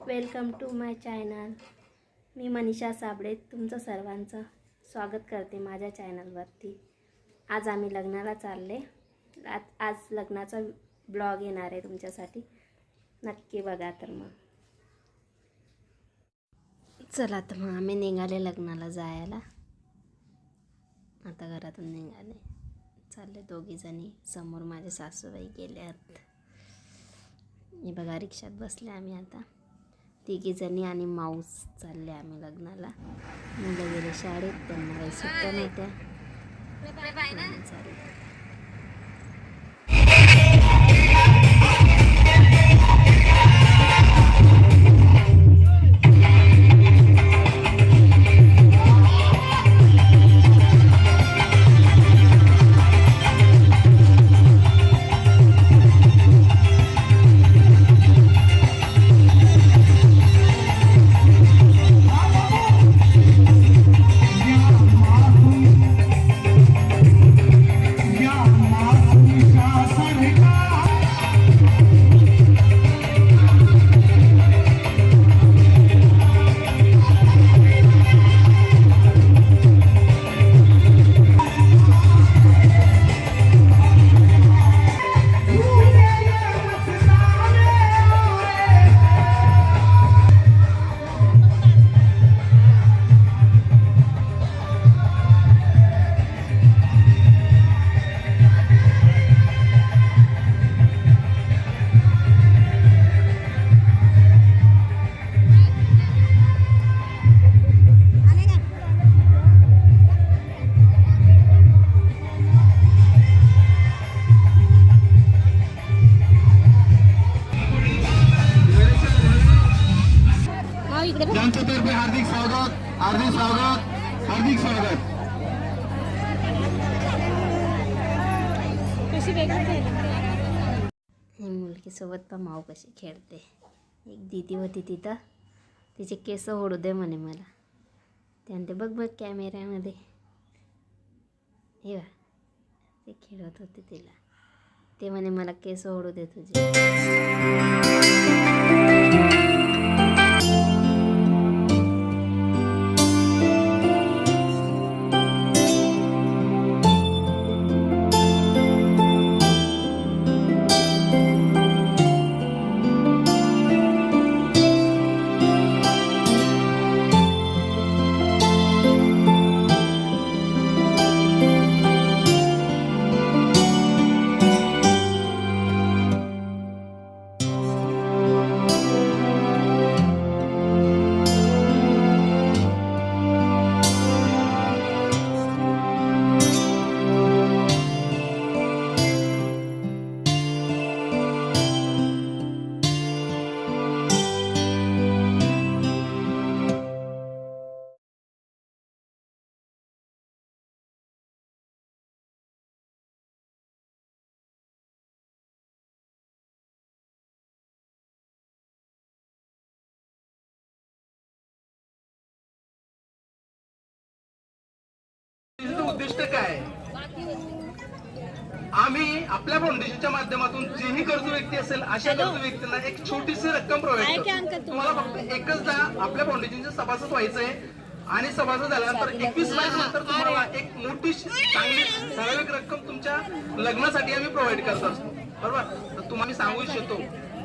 Welcome to my channel. मी मनीषा साबळे तुमचं सर्वांचं स्वागत करते माझ्या चॅनलवरती. आज आम्ही लग्नाला चालले. आज आज लग्नाचा ब्लॉग येणार आहे तुमच्यासाठी. नक्की बघा तर मग. चला तर मग आम्ही निघाले लग्नाला जायला. आता घरातून निघाले. चालले दोघीजणी समोर माझे सासूबाई गेल्यात. मी बघा रिक्षात बसले आम्ही आता. तिघीजणी आणि माऊस चालले आम्ही लग्नाला. मुलं गेले शाळेत त्यांना काही सुट्ट्या नव्हत्या चाललो. हार्दिक स्वागत हार्दिक स्वागत. ही मुलगीसोबत पण माऊ कशी खेळते. एक दिदी होती तिथं. तिचे केस ओढू दे म्हणे मला. ते म्हणते बघ बघ कॅमेऱ्यामध्ये. हे ते खेळत होते तिला. ते म्हणे मला केस ओढू दे तुझे. उद्दिष्ट काय? आहे? आम्ही आपल्या फाउंडेशनच्या माध्यमातून जेही गरजू व्यक्ती असेल अशा गरजू व्यक्तींना एक छोटीशी रक्कम प्रोव्हाइड करतो. तुम्हाला फक्त एकचदा आपल्या फाउंडेशनचे सभासद व्हायचंय आणि सभासद झाल्यानंतर एकवीस मार्च नंतर तुम्हाला एक मोठी चांगली ठराविक रक्कम तुमच्या लग्नासाठी आम्ही प्रोव्हाइड करत असतो. बरोबर? तर तुम्हाला सांगू इच्छितो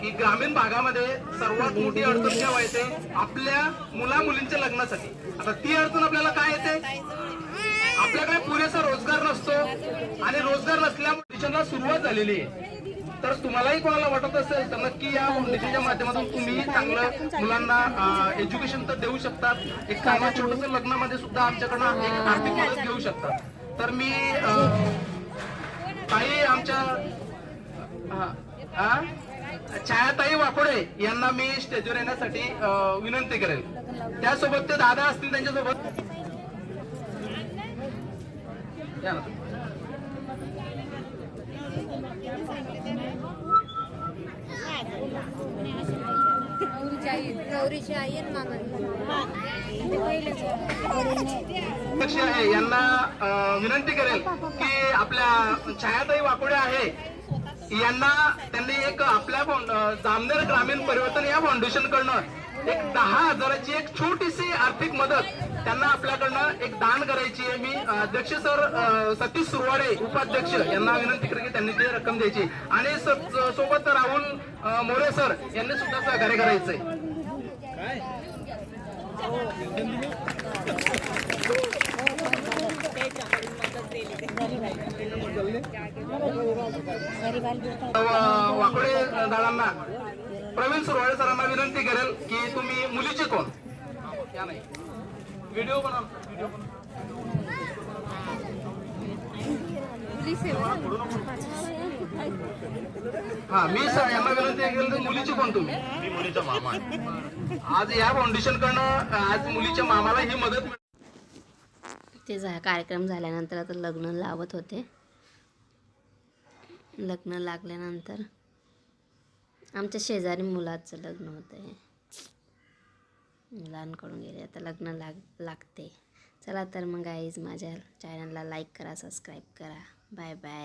की ग्रामीण भागामध्ये सर्वात मोठी अडचण जेव्हा येते? आपल्या मुला मुलींच्या लग्नासाठी. आता ती अडचण आपल्याला काय येते? आपल्याकडे पुरेसा रोजगार नसतो आणि रोजगार नसल्यामुळे फाउंडेशनला सुरुवात झालेली आहे. तर तुम्हालाही कोणाला वाटत असेल तर नक्की या फाउंडेशनच्या माध्यमातून तुम्ही चांगलं मुलांना एज्युकेशन तर देऊ शकतात. एक चांगलं छोटस लग्नामध्ये सुद्धा आमच्याकडनं एक आर्थिक मदत घेऊ शकतात. तर मी ताई काही आमच्या छायाताई वाकोडे यांना मी स्टेजवर येण्यासाठी विनंती करेल. त्यासोबत ते दादा असतील त्यांच्यासोबत. या ना. गौरीची आई आहे यांना विनंती करेल की आपल्या छायाताई वाकोडे आहे यांना त्यांनी एक आपल्या जामनेर ग्रामीण परिवर्तन या फाउंडेशन कडनं एक दहा हजाराची एक छोटीशी आर्थिक मदत त्यांना आपल्याकडनं एक दान करायची आहे. मी अध्यक्ष सर सतीश सुरवाडे उपाध्यक्ष यांना विनंती करते की त्यांनी ती रक्कम द्यायची. आणि स- सोबत राहुल मोरे सर यांनी सुद्धा सहकार्य करायचंय. अं, वाकोडे दादांना प्रवीण सुरवाडे सरांना विनंती करेल की तुम्ही मुलीचे कोण व्हिडिओ बनवा व्हिडिओ बनवा. हा मी स- यांना विनंती केली तर मुलीचे कोण तुम्ही मुलीचा मामा आज या फाउंडेशन कडनं आज मुलीच्या मामाला ही मदत. ते झा कार्यक्रम झाल्यानंतर आता लग्न लावत होते. लग्न लागल्यानंतर आमच्या शेजारी मुलाचं लग्न होतं आहे मुलांकडून गेले आता लग्न लाग लागते. चला तर मग आईज माझ्या चॅनलला लाईक करा सबस्क्राईब करा. Bye bye